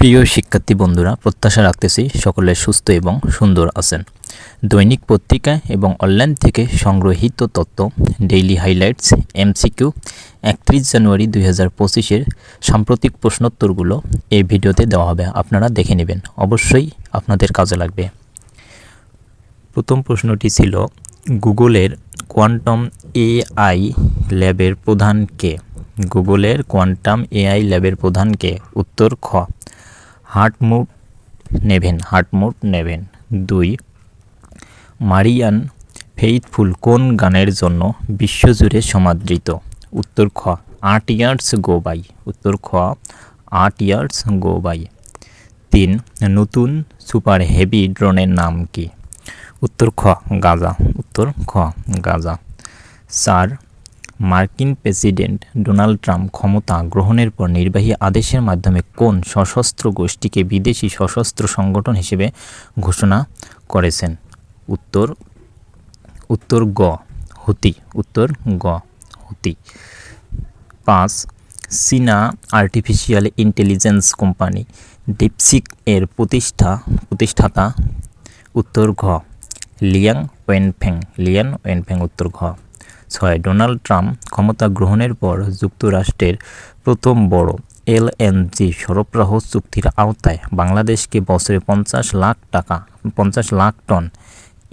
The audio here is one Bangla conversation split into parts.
প্রিয় শিক্ষার্থী বন্ধুরা, প্রত্যাশা রাখতেছি সকলে সুস্থ এবং সুন্দর আছেন। দৈনিক পত্রিকা এবং অনলাইন থেকে সংগ্রহীত তথ্য, ডেইলি হাইলাইটস, এমসিকিউ, একত্রিশ জানুয়ারি দুই হাজার পঁচিশের সাম্প্রতিক প্রশ্নোত্তরগুলো এই ভিডিওতে দেওয়া হবে। আপনারা দেখে নেবেন, অবশ্যই আপনাদের কাজে লাগবে। প্রথম প্রশ্নটি ছিল, গুগলের কোয়ান্টাম এআই ল্যাবের প্রধান কে? গুগলের কোয়ান্টাম এআই ল্যাবের প্রধান কে? উত্তর খ। হার্টমুট নেভেন হার্টমুট নেভেন। দুই, মারিয়ান ফেইথফুল কোন গানের জন্য বিশ্বজুড়ে সমাদৃত? উত্তর খ, আট ইয়ার্স গো বাই। উত্তর খ, আট ইয়ার্স গো বাই। তিন, নতুন সুপার হেভি ড্রোনের নাম কি? উত্তর খ, গাজা। উত্তর খ, গাজা। চার মার্কিন প্রেসিডেন্ট ডোনাল্ড ট্রাম্প ক্ষমতা গ্রহণের পর নির্বাহী আদেশের মাধ্যমে কোন সশস্ত্র গোষ্ঠীকে বিদেশি সশস্ত্র সংগঠন হিসেবে ঘোষণা করেছেন? উত্তর উত্তর গ, হুতি। উত্তর গ, হুতি। পাঁচ, চীনা আর্টিফিশিয়াল ইন্টেলিজেন্স কোম্পানি ডিপসিক এর প্রতিষ্ঠা, প্রতিষ্ঠাতা। উত্তর ঘ, লিয়াং ওয়েনফেং। লিয়ান ওয়েনফেং, উত্তর ঘ। ছয়, ডোনাল্ড ট্রাম্প ক্ষমতা গ্রহণের পর যুক্তরাষ্ট্রের প্রথম বড় এলএনজি সরবরাহ চুক্তির আওতায় বাংলাদেশকে বছরে পঞ্চাশ লাখ টাকা, পঞ্চাশ লাখ টন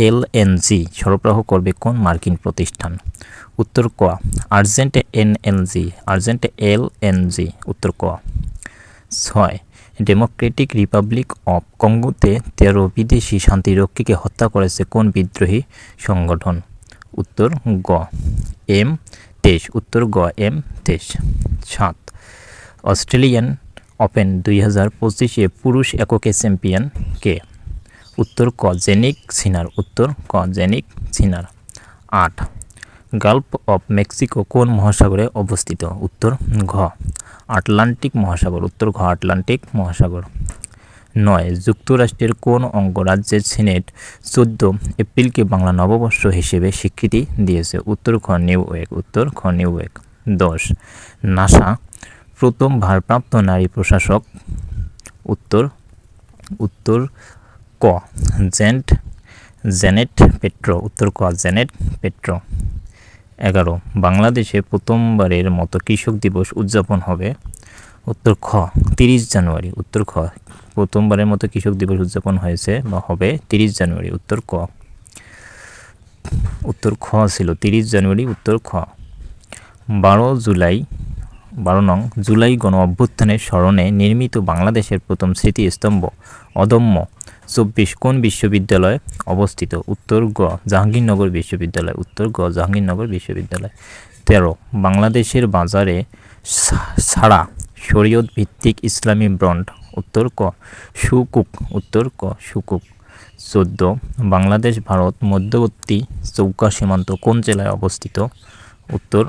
এলএনজি সরবরাহ করবে কোন মার্কিন প্রতিষ্ঠান? উত্তর ক আর্জেন্ট এনএলজি আর্জেন্ট এলএনজি উত্তর ক ছয়, ডেমোক্রেটিক রিপাবলিক অফ কঙ্গোতে তেরো বিদেশি শান্তিরক্ষীকে হত্যা করেছে কোন বিদ্রোহী সংগঠন? উত্তর গ। এম, তেইশ। উত্তর গ, এম, তেইশ। সাত। অস্ট্রেলিয়ান ওপেন দুই হাজার পঁচিশে পুরুষ এককে চ্যাম্পিয়ন কে? উত্তর ক, জেনিক সিনার। উত্তর ক, জেনিক সিনার। আট। গালফ অফ মেক্সিকো কোন মহাসাগরে অবস্থিত? উত্তর ঘ। আটলান্টিক মহাসাগর। উত্তর ঘ, আটলান্টিক মহাসাগর। নয়। যুক্তরাষ্ট্রের কোন অঙ্গরাজ্যের সিনেট চোদ্দ এপ্রিলকে বাংলা নববর্ষ হিসেবে স্বীকৃতি দিয়েছে। উত্তর খ নিউ ওয়েক উত্তর খ নিউ ওয়েক দশ। নাসা, প্রথম ভারপ্রাপ্ত নারী প্রশাসক, উত্তর উত্তর ক, জেন্ট, জেনেট পেট্রো, উত্তর ক, জেনেট পেট্রো। এগারো। বাংলাদেশে প্রথমবারের মতো কৃষক দিবস উদযাপন হবে। উত্তর খ, তিরিশ জানুয়ারি। উত্তর খ প্রথমবারের মতো কৃষক দিবস উদযাপন হয়েছে বা হবে তিরিশ জানুয়ারি, উত্তর ক। উত্তর খ ছিল তিরিশ জানুয়ারি, উত্তর খ। বারো জুলাই, বারো নং, জুলাই গণ অভ্যুত্থানের স্মরণে নির্মিত বাংলাদেশের প্রথম স্মৃতিস্তম্ভ, অদম্য, চব্বিশ কোন বিশ্ববিদ্যালয়ে অবস্থিত, উত্তর গ, জাহাঙ্গীরনগর বিশ্ববিদ্যালয়, উত্তর গ, জাহাঙ্গীরনগর বিশ্ববিদ্যালয়। তেরো, বাংলাদেশের বাজারে ছাড়া শরীয়ত ভিত্তিক ইসলামী ব্রন্ড উত্তর ক, সুকুক, উত্তর ক, সুকুক। চোদ্দ, বাংলাদেশ, ভারত, মধ্যবর্তী চৌকা সীমান্ত কোন জেলায় অবস্থিত? উত্তর,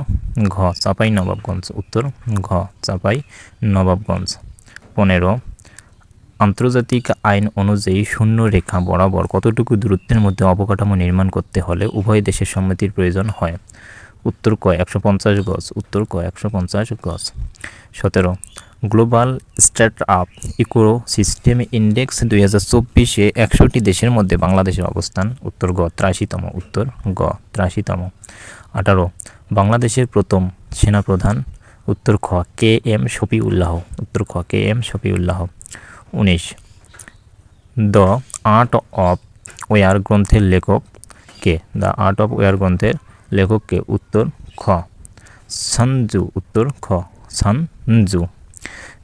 ঘ, চাপাই, নবাবগঞ্জ। উত্তর, ঘ, চাপাই, নবাবগঞ্জ। পনেরো, আন্তর্জাতিক আইন অনুযায়ী শূন্য রেখা বরাবর কতটুকু দূরত্বের মধ্যে অবকাঠামো নির্মাণ করতে হলে উভয় দেশের সম্মতির প্রয়োজন হয়? উত্তর ক, একশো পঞ্চাশ গজ। উত্তর ক, একশো পঞ্চাশ গজ। সতেরো global startup ecosystem index দুই হাজার চব্বিশে একশোটি দেশের মধ্যে বাংলাদেশের অবস্থান। উত্তর গ ত্রাশিতম উত্তর গ ত্রাশিতম আঠারো, বাংলাদেশের প্রথম সেনাপ্রধান। উত্তর খ, কে এম শফিউল্লাহ। উত্তর খ, কে এম শফিউল্লাহ। উনিশ দ্য আর্ট অফ ওয়ার গ্রন্থের লেখক কে? দ্য আর্ট অফ ওয়ার গ্রন্থের লেখককে উত্তর খ সঞ্জু উত্তর খ সঞ্জু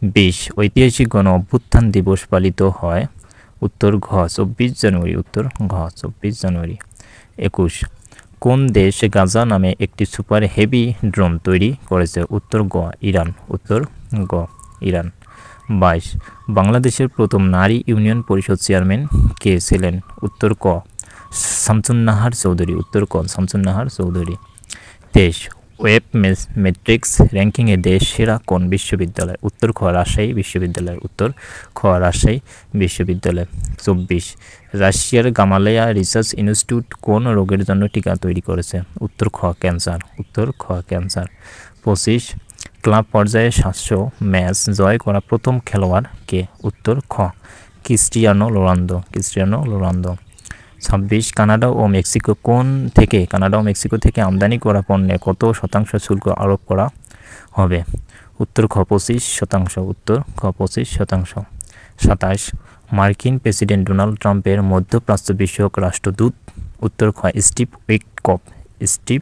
বিশ ঐতিহাসিক গণ অভ্যুত্থান দিবস পালিত হয় উত্তর ঘ, চব্বিশ জানুয়ারি, উত্তর ঘ, চব্বিশ জানুয়ারি। একুশ, কোন দেশ গাজা নামে একটি সুপার হেভি ড্রোন তৈরি করেছে? উত্তর গ ইরান। উত্তর গ ইরান। বাইশ, বাংলাদেশের প্রথম নারী ইউনিয়ন পরিষদ চেয়ারম্যান কে ছিলেন? উত্তর ক, শামসুন্নাহার চৌধুরী। উত্তর ক, শামসুন্নাহার চৌধুরী। তেইশ ওয়েব মেট্রিক্স র্যাঙ্কিংয়ে দেশ সেরা কোন বিশ্ববিদ্যালয়? উত্তর খ রাজশাহী বিশ্ববিদ্যালয় উত্তর খ রাজশাহী বিশ্ববিদ্যালয়। চব্বিশ। রাশিয়ার গামালেয়া রিসার্চ ইনস্টিটিউট কোন রোগের জন্য টিকা তৈরি করেছে? উত্তর খ ক্যান্সার। উত্তর খ ক্যান্সার। পঁচিশ। ক্লাব পর্যায়ে সাতশো ম্যাচ জয় করা প্রথম খেলোয়াড় কে? উত্তর খ ক্রিস্টিয়ানো রোনালদো। Cristiano Ronaldo. ছাব্বিশ কানাডা ও মেক্সিকো কোন থেকে, কানাডা ও মেক্সিকো থেকে আমদানি করা পণ্যে কত শতাংশ শুল্ক আরোপ করা হবে? উত্তর খ, পঁচিশ শতাংশ। উত্তর খ, পঁচিশ শতাংশ। সাতাশ, মার্কিন প্রেসিডেন্ট ডোনাল্ড ট্রাম্পের মধ্যপ্রাচ্য বিষয়ক রাষ্ট্রদূত। উত্তর খ, স্টিভ উইটকপ। Steve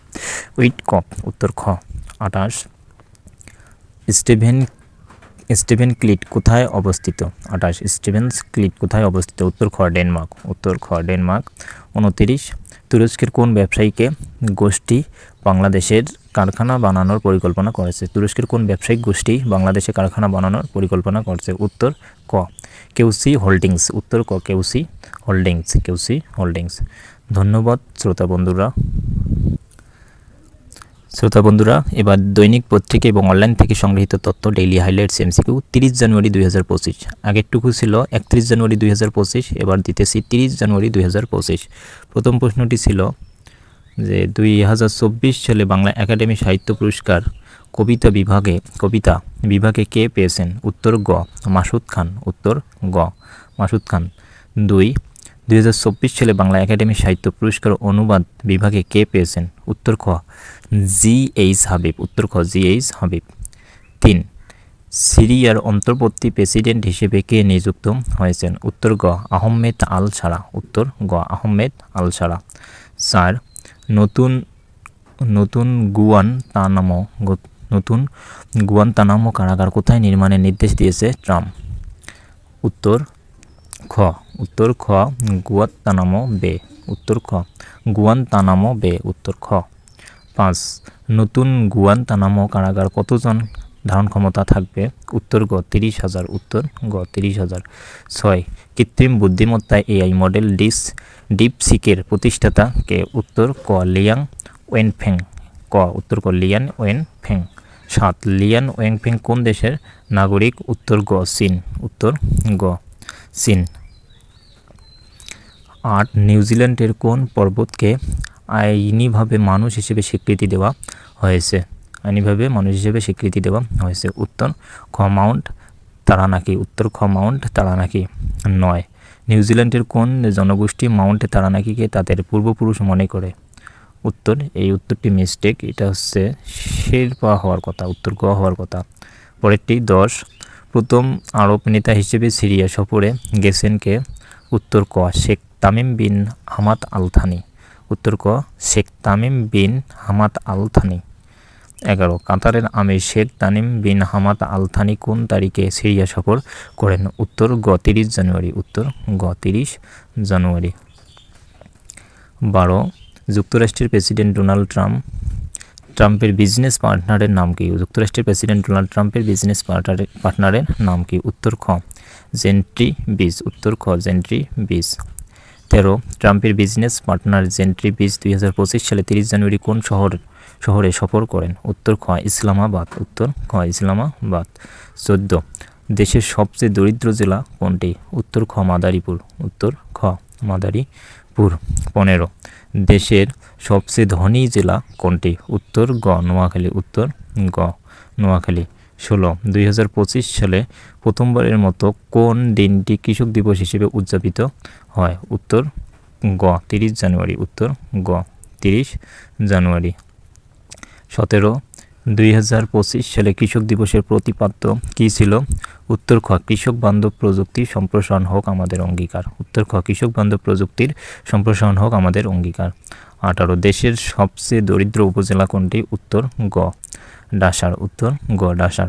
Witkoff. উত্তর খ, আঠাশ, স্টিভেন স্টিভেন ক্লিট কোথায় অবস্থিত? আঠাশ স্টিভেন্স ক্লিট কোথায় অবস্থিত? উত্তর খ ডেনমার্ক। উত্তর খ ডেনমার্ক। উনতিরিশ, তুরস্কের কোন ব্যবসায়ীকে গোষ্ঠী বাংলাদেশের কারখানা বানানোর পরিকল্পনা করেছে? তুরস্কের কোন ব্যবসায়িক গোষ্ঠী বাংলাদেশে কারখানা বানানোর পরিকল্পনা করছে? উত্তর ক, কেউসি হোল্ডিংস। উত্তর ক, কেউসি হোল্ডিংস কেউসি হোল্ডিংস। ধন্যবাদ, শ্রোতা বন্ধুরা। শ্রোতা বন্ধুরা, এবার দৈনিক পত্রিকা এবং অনলাইন থেকে সংগৃহীত তথ্য ডেইলি হাইলাইটস এমসিকিউ তিরিশ জানুয়ারি দুই হাজার পঁচিশ। আগেরটুকু ছিল একত্রিশ জানুয়ারি দুই হাজার পঁচিশ, এবার দিতেছি তিরিশ জানুয়ারি দুই হাজার পঁচিশ। প্রথম প্রশ্নটি ছিল যে, দুই হাজার চব্বিশ সালে বাংলা একাডেমি সাহিত্য পুরস্কার কবিতা বিভাগে কবিতা বিভাগে কে পেয়েছেন? উত্তর গ, মাসুদ খান। উত্তর গ, মাসুদ খান। দুই দু হাজার চব্বিশ সালে বাংলা একাডেমি সাহিত্য পুরস্কার অনুবাদ বিভাগে কে পেয়েছেন? উত্তর খ, জি এইচ হাবিব। উত্তর খ, জি এইচ হাবিব। তিন, সিরিয়ার অন্তর্বর্তী প্রেসিডেন্ট হিসেবে কে নিযুক্ত হয়েছেন? উত্তর গ, আহমেদ আল সারা উত্তর গ, আহমেদ আল সারা চার, নতুন নতুন গুয়ান তানামো নতুন গুয়ান তানামো কারাগার কোথায় নির্মাণের নির্দেশ দিয়েছে ট্রাম্প? উত্তর খ। উত্তর খ গুয়াতানামো বে, উত্তর খ। গুয়ান্তানামো বে, উত্তর খ। পাঁচ, নতুন গুয়ান্তানামো কারাগার কতজন ধারণ ক্ষমতা থাকবে? উত্তর গ, তিরিশ হাজার, উত্তর গ, তিরিশ হাজার। ছয়, কৃত্রিম বুদ্ধিমত্তা এআই মডেল ডিস, ডিপসিকের প্রতিষ্ঠাতা কে উত্তর ক, লিয়াং ওয়েনফেং। ক, উত্তর ক, লিয়ান ওয়েনফেং। সাত, লিয়ান ওয়েনফেং কোন দেশের নাগরিক? উত্তর গ, চীন। উত্তর গ চীন আট নিউজিল্যান্ডের কোন পর্বতকে আইনিভাবে মানুষ হিসেবে স্বীকৃতি দেওয়া হয়েছে? আইনিভাবে মানুষ হিসেবে স্বীকৃতি দেওয়া হয়েছে। উত্তর খ মাউন্ট তারানাকি, উত্তর খ মাউন্ট তারানাকি নয়। নিউজিল্যান্ডের কোন জনগোষ্ঠী মাউন্ট তারানাকিকে তাদের পূর্বপুরুষ মনে করে? উত্তর, এই উত্তরটি মিস্টেক, এটা হচ্ছে শেরপা হওয়ার কথা, উত্তর গ হওয়ার কথা। পরেরটি দশ প্রথম আরব নেতা হিসেবে সিরিয়া সফরে গেছেন কে উত্তর ক, Sheikh Tamim bin Hamad Al Thani উত্তর ক, Sheikh Tamim bin Hamad Al Thani এগারো, কাতারের আমির Sheikh Tanim bin Hamad Al Thani কোন তারিখে সিরিয়া সফর করেন? উত্তর গ, তিরিশ জানুয়ারি। উত্তর গ, তিরিশ জানুয়ারি। বারো, যুক্তরাষ্ট্রের প্রেসিডেন্ট ডোনাল্ড ট্রাম্প ট্রাম্পের বিজনেস পার্টনারের নাম কি? যুক্তরাষ্ট্রের প্রেসিডেন্ট ডোনাল্ড ট্রাম্পের বিজনেস পার্টনারের পার্টনারের নাম কি? উত্তর খ। জেন্ট্রি বিজ উত্তর খ জেন্ট্রি বিজ তেরো ট্রাম্পের বিজনেস পার্টনার জেন্ট্রি বিজ দুই হাজার পঁচিশ সালে তিরিশ জানুয়ারি কোন শহর, শহরে সফর করেন? উত্তর খ, ইসলামাবাদ। উত্তর খ, ইসলামাবাদ। চোদ্দ, দেশের সবচেয়ে দরিদ্র জেলা কোনটি? উত্তর খ, মাদারীপুর। উত্তর খ, মাদারীপুর। পনেরো। দেশের সবচেয়ে ধনী জেলা কোনটি? উত্তর গ, নোয়াখালী। উত্তর গ, নোয়াখালী। ষোলো, দুই সালে প্রথমবারের মতো কোন দিনটি কৃষক দিবস হিসেবে উদযাপিত হয়? উত্তর গ, তিরিশ জানুয়ারি। উত্তর গ, তিরিশ জানুয়ারি। সতেরো দুই হাজার পঁচিশ সালে কৃষক দিবসের প্রতিপাদ্য কী ছিল? উত্তর খ, কৃষক বান্ধব প্রযুক্তির সম্প্রসারণ হোক আমাদের অঙ্গীকার। উত্তর খ, কৃষক বান্ধব প্রযুক্তির সম্প্রসারণ হোক আমাদের অঙ্গীকার। আঠারো, দেশের সবচেয়ে দরিদ্র উপজেলা কোনটি? উত্তর গ, ডাসার। উত্তর গ, ডাসার।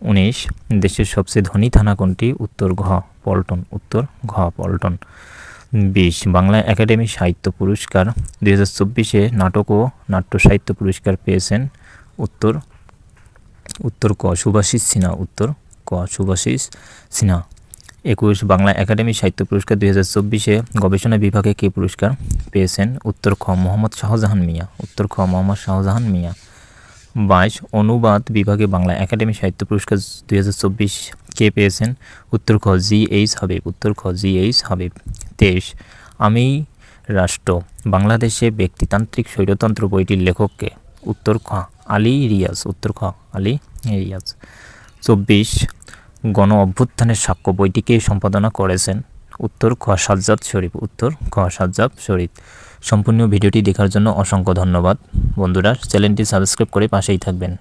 উনিশ, দেশের সবচেয়ে ধনী থানা কোনটি? উত্তর ঘ, পল্টন। উত্তর ঘ, পল্টন। বিশ, বাংলা একাডেমি সাহিত্য পুরস্কার। দুই হাজার চব্বিশে নাটক ও নাট্য সাহিত্য পুরস্কার পেয়েছেন উত্তর। উত্তর ক, সুভাষিস সিনহা, উত্তর ক, সুভাষিস সিনহা। একুশ, বাংলা একাডেমি সাহিত্য পুরস্কার দুই হাজার চব্বিশে গবেষণা বিভাগে কে পুরস্কার পেয়েছেন? উত্তর খ, মোহাম্মদ শাহজাহান মিয়া। উত্তর খ, মোহাম্মদ শাহজাহান মিয়া। বাইশ, অনুবাদ বিভাগে বাংলা একাডেমি সাহিত্য পুরস্কার দুই হাজার চব্বিশ কে পেয়েছেন? উত্তর খ, জি এইচ হাবিব। উত্তর খ, জি এইচ হাবিব। তেইশ, আমি রাষ্ট্র, বাংলাদেশে ব্যক্তিতান্ত্রিক স্বৈরতন্ত্র বইটির লেখককে উত্তর খ। আলী রিয়াজ, উত্তর খ। আলী রিয়াজ। চব্বিশ, গণ অভ্যুত্থানের সাক্ষ্য বইটিকে সম্পাদনা করেছেন উত্তর খ সাজ্জাদ শরীফ, উত্তর খ সাজ্জাদ শরীফ। সম্পূর্ণ ভিডিওটি দেখার জন্য অসংখ্য ধন্যবাদ। বন্ধুরা, চ্যানেলটি সাবস্ক্রাইব করে পাশেই থাকবেন।